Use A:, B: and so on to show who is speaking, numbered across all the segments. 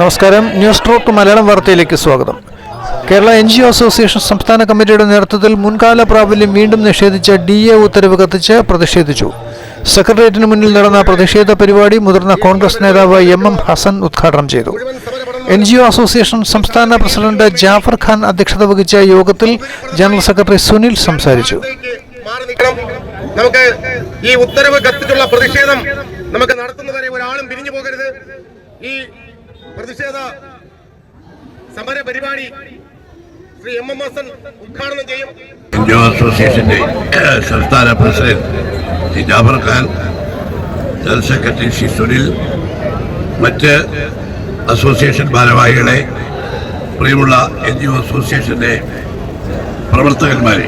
A: നമസ്കാരം. News track Malayalam വാർത്തയിലേക്ക് സ്വാഗതം. Kerala N G O association സംസ്ഥാന കമ്മിറ്റിയുടെ നേതൃത്വത്തിൽ മുൻകാല പ്രാബല്യം വീണ്ടും നിഷേധിച്ച ഡി എ ഉത്തരവ് കത്തിച്ച് പ്രതിഷേധിച്ചു. സെക്രട്ടേറിയറ്റിന് മുന്നിൽ നടന്ന പ്രതിഷേധ പരിപാടി മുതിർന്ന കോൺഗ്രസ് നേതാവ് എം എം ഹസൻ ഉദ്ഘാടനം ചെയ്തു. എൻ ജി ഒ അസോസിയേഷൻ സംസ്ഥാന പ്രസിഡന്റ് ജാഫർ ഖാൻ അധ്യക്ഷത വഹിച്ച യോഗത്തിൽ ജനറൽ സെക്രട്ടറി സുനിൽ സംസാരിച്ചു.
B: മാറി നിൽക്കണം. നമുക്ക് ഈ ഉത്തരവ് കത്തിച്ചുള്ള പ്രതിഷേധം നമുക്ക് നടത്തുന്നവരെ ഒരാളും പിരിഞ്ഞു പോകരുത്. ഈ പ്രതിഷേധ സമര പരിപാടി ശ്രീ എം എം ഹസൻ ഉദ്ഘാടനം ചെയ്യും.
C: ഇന്ത്യ അസോസിയേഷന്റെ സംസ്ഥാന president Jafar Khan general secretary Shri Sunil മറ്റ് അസോസിയേഷൻ ഭാരവാഹികളെ പ്രിയമുള്ള എൻ ജി ഒ അസോസിയേഷന്റെ പ്രവർത്തകന്മാരെ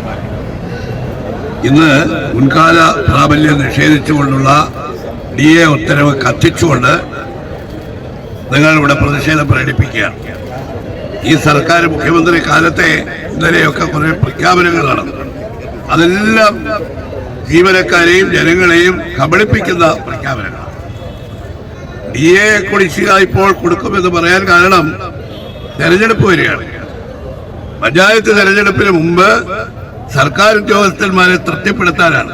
C: ഇന്ന് മുൻകാല പ്രാബല്യം നിഷേധിച്ചുകൊണ്ടുള്ള ഡി എ ഉത്തരവ് കത്തിച്ചുകൊണ്ട് നിങ്ങൾ ഇവിടെ പ്രതിഷേധം പ്രകടിപ്പിക്കുകയാണ്. ഈ സർക്കാർ മുഖ്യമന്ത്രി കാലത്തെ ഇന്നലെയൊക്കെ കുറേ പ്രഖ്യാപനങ്ങൾ നടന്നു. അതെല്ലാം ജീവനക്കാരെയും ജനങ്ങളെയും കബളിപ്പിക്കുന്ന പ്രഖ്യാപനങ്ങളാണ്. ഡി എ കുടിശ്ശിക ഇപ്പോൾ കൊടുക്കുമെന്ന് പറയാൻ കാരണം തെരഞ്ഞെടുപ്പ് വരികയാണ്. പഞ്ചായത്ത് തെരഞ്ഞെടുപ്പിന് മുമ്പ് സർക്കാർ ഉദ്യോഗസ്ഥന്മാരെ തൃപ്തിപ്പെടുത്താനാണ്.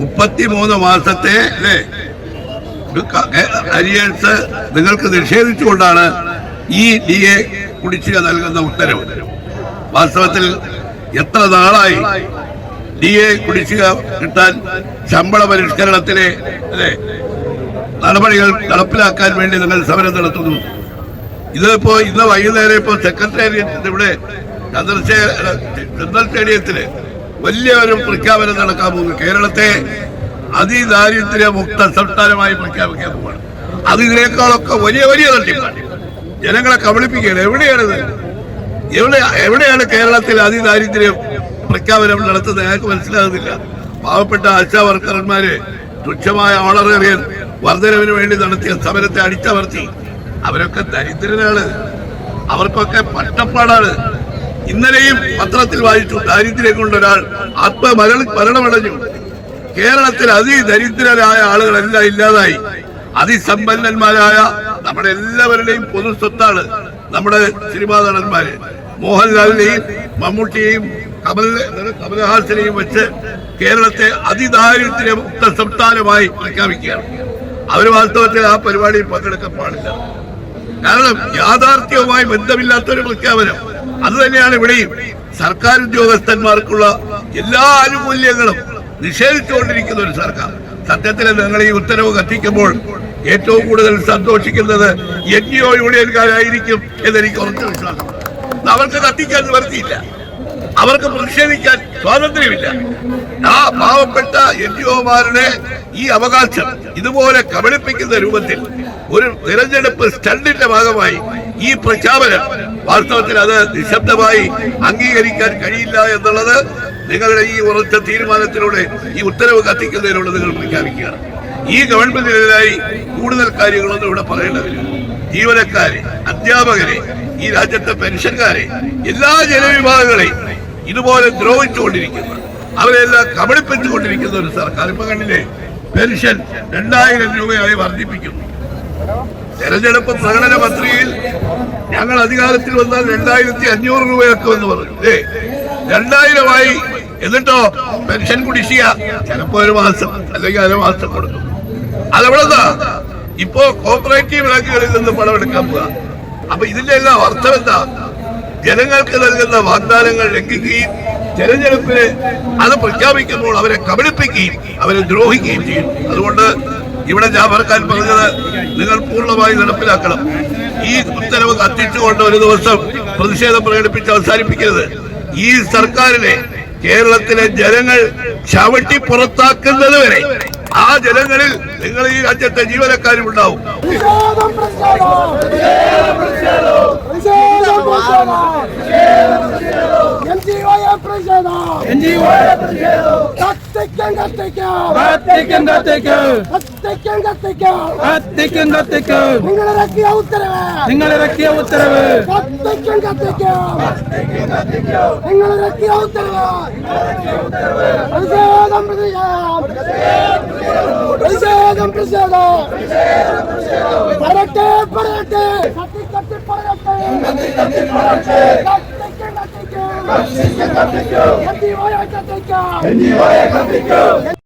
C: മുപ്പത്തിമൂന്ന് മാസത്തെ അല്ലേ? അരിയൻസ് നിങ്ങൾക്ക് നിഷേധിച്ചുകൊണ്ടാണ് ഈ ഡി എ കുടിശ്ശിക നൽകുന്ന ഉത്തരവ്. വാസ്തവത്തിൽ എത്ര നാളായി ഡി എ കുടിശ്ശിക കിട്ടാൻ ശമ്പള പരിഷ്കരണത്തിലെ അല്ലെ? നടപടികൾ നടപ്പിലാക്കാൻ വേണ്ടി നിങ്ങൾ സമരം നടത്തുന്നു. ഇതിപ്പോ ഇന്ന് വൈകുന്നേരം ഇപ്പോ സെക്രട്ടേറിയറ്റ് ഇവിടെ ചന്ദ്രശേഖര സ്റ്റേഡിയത്തിൽ വലിയ ഒരു പ്രഖ്യാപനം നടക്കാൻ പോകുന്നു. കേരളത്തെ അതിദാരിദ്ര്യ മുക്ത സംസ്ഥാനമായി പ്രഖ്യാപിക്കാൻ പോവാണ്. അത് ഇതിനേക്കാളൊക്കെ വലിയ വലിയ തട്ടിപ്പാണ്. ജനങ്ങളെ കബളിപ്പിക്കുകയാണ്. എവിടെയാണിത് എവിടെ എവിടെയാണ് കേരളത്തിൽ അതിദാരിദ്ര്യം പ്രഖ്യാപനം നടത്തുന്നത്? ഞങ്ങൾക്ക് മനസ്സിലാകുന്നില്ല. പാവപ്പെട്ട ആശാ വർക്കർമാര് തുച്ഛമായ ഓണറേറിയൻ വർധനവിന് വേണ്ടി നടത്തിയ സമരത്തെ അടിച്ചമർത്തി. അവരൊക്കെ ദരിദ്രരാണ്. അവർക്കൊക്കെ പട്ടപ്പാടാണ്. ഇന്നലെയും പത്രത്തിൽ വായിച്ചു ദാരിദ്ര്യം കൊണ്ട് ഒരാൾ മരണമടഞ്ഞു. കേരളത്തിൽ അതിദരിദ്രരായ ആളുകളെല്ലാം ഇല്ലാതായി. അതിസമ്പന്നന്മാരായ നമ്മുടെ എല്ലാവരുടെയും പൊതു സ്വത്താണ് നമ്മുടെ സിനിമാ നടന്മാര് മോഹൻലാലിനെയും മമ്മൂട്ടിയെയും കമൽ കമലഹാസനെയും വെച്ച് കേരളത്തെ അതിദാരിദ്ര്യ മുക്ത സംസ്ഥാനമായി പ്രഖ്യാപിക്കുകയാണ്. അവർ വാസ്തവത്തിൽ ആ പരിപാടിയിൽ പങ്കെടുക്കാൻ പാടില്ല. കാരണം യാഥാർത്ഥ്യവുമായി ബന്ധമില്ലാത്തൊരു പ്രഖ്യാപനം. അത് തന്നെയാണ് ഇവിടെയും സർക്കാർ ഉദ്യോഗസ്ഥന്മാർക്കുള്ള എല്ലാ ആനുകൂല്യങ്ങളും നിഷേധിച്ചുകൊണ്ടിരിക്കുന്ന ഒരു സർക്കാർ. സത്യത്തിൽ നിങ്ങൾ ഈ ഉത്തരവ് കത്തിക്കുമ്പോൾ ഏറ്റവും കൂടുതൽ സന്തോഷിക്കുന്നത് എൻ ജി ഒ യൂണിയൻകാരായിരിക്കും എന്നെനിക്ക് ഉറച്ചു വിശ്വാസം. അവർക്ക് കത്തിക്കാൻ നിവർത്തിയില്ല. അവർക്ക് പ്രതിഷേധിക്കാൻ സ്വാതന്ത്ര്യമില്ല. ആ പാവപ്പെട്ട എൻ ജി ഒമാരുടെ ഈ അവകാശം ഇതുപോലെ കബളിപ്പിക്കുന്ന രൂപത്തിൽ ഒരു തിരഞ്ഞെടുപ്പ് സ്റ്റണ്ടിന്റെ ഭാഗമായി ഈ പ്രഖ്യാപനം വാസ്തവത്തിൽ അത് നിശബ്ദമായി അംഗീകരിക്കാൻ കഴിയില്ല എന്നുള്ളത് നിങ്ങളുടെ ഈ ഉറച്ച തീരുമാനത്തിലൂടെ ഈ ഉത്തരവ് കത്തിക്കുന്നതിലൂടെ നിങ്ങൾ പ്രഖ്യാപിക്കുകയാണ്. ഈ ഗവൺമെന്റിനെതിരായി കൂടുതൽ കാര്യങ്ങളൊന്നും ഇവിടെ പറയേണ്ടതില്ല. ജീവനക്കാരെ അധ്യാപകരെ ഈ രാജ്യത്തെ പെൻഷൻകാരെ എല്ലാ ജനവിഭാഗങ്ങളെയും ഇതുപോലെ ദ്രോഹിച്ചുകൊണ്ടിരിക്കുന്ന. അവരെല്ലാം കബളിപ്പിച്ചുകൊണ്ടിരിക്കുന്ന ഒരു സർക്കാർ. ഇപ്പൊ കണ്ടില്ലേ? പെൻഷൻ രണ്ടായിരം രൂപയായി വർദ്ധിപ്പിക്കുന്നു. തെരഞ്ഞെടുപ്പ് പ്രകടന പത്രികയിൽ ഞങ്ങൾ അധികാരത്തിൽ വന്നാൽ രണ്ടായിരത്തി അഞ്ഞൂറ് രൂപയാക്കുമെന്ന് പറഞ്ഞു. ഏ രണ്ടായിരമായി. എന്നിട്ടോ? പെൻഷൻ കുടിശ്ശിക. ചിലപ്പോ ഒരു മാസം അല്ലെങ്കിൽ അര മാസം കൊടുക്കും. അതെവിടെന്താ ഇപ്പോ കോപ്പറേറ്റീവ് ബാങ്കുകളിൽ നിന്ന് പണം എടുക്കാൻ പോവുക അപ്പൊ ഇതിന്റെ എല്ലാം അർത്ഥം എന്താ? ജനങ്ങൾക്ക് നൽകുന്ന വാഗ്ദാനങ്ങൾ ലംഘിക്കുകയും തെരഞ്ഞെടുപ്പിന് അത് പ്രഖ്യാപിക്കുമ്പോൾ അവരെ കബളിപ്പിക്കുകയും അവരെ ദ്രോഹിക്കുകയും ചെയ്യും. അതുകൊണ്ട് ഇവിടെ ജാഫർഖാൻ പറഞ്ഞത് നിങ്ങൾ പൂർണമായി നടപ്പിലാക്കണം. ഈ ഉത്തരവ് കത്തിച്ചുകൊണ്ട് ഒരു ദിവസം പ്രതിഷേധം പ്രകടിപ്പിച്ച് അവസാനിപ്പിക്കരുത്. ഈ സർക്കാരിനെ കേരളത്തിലെ ജനങ്ങൾ ചവിട്ടി പുറത്താക്കുന്നത് വരെ ആ ജനങ്ങളിൽ നിങ്ങൾ ഈ രാജ്യത്തെ ജീവനക്കാരും ഉണ്ടാവും.
D: പ്രതിഷേധം. കത്തിക്കും. കത്തിക്കും
E: കത്തിക്കും. കത്തിക്കും
D: കത്തിക്കും. കത്തിക്കും
E: കത്തിക്കും. കത്തിക്കും
D: നിങ്ങളിറക്കിയ ഉത്തരവ്.
E: നിങ്ങൾ ഇറക്കിയ ഉത്തരവ്.
D: കത്തിക്കും. കത്തിക്കും. നിങ്ങളിറക്കിയ ഉത്തരവ്. പ്രതിഷേധം പ്രതിഷേധം. പ്രതിഷേധം പറയട്ടെ പറയട്ടെ കത്തി കത്തി പറയട്ടെ കത്തിക്കും കത്തിക്കും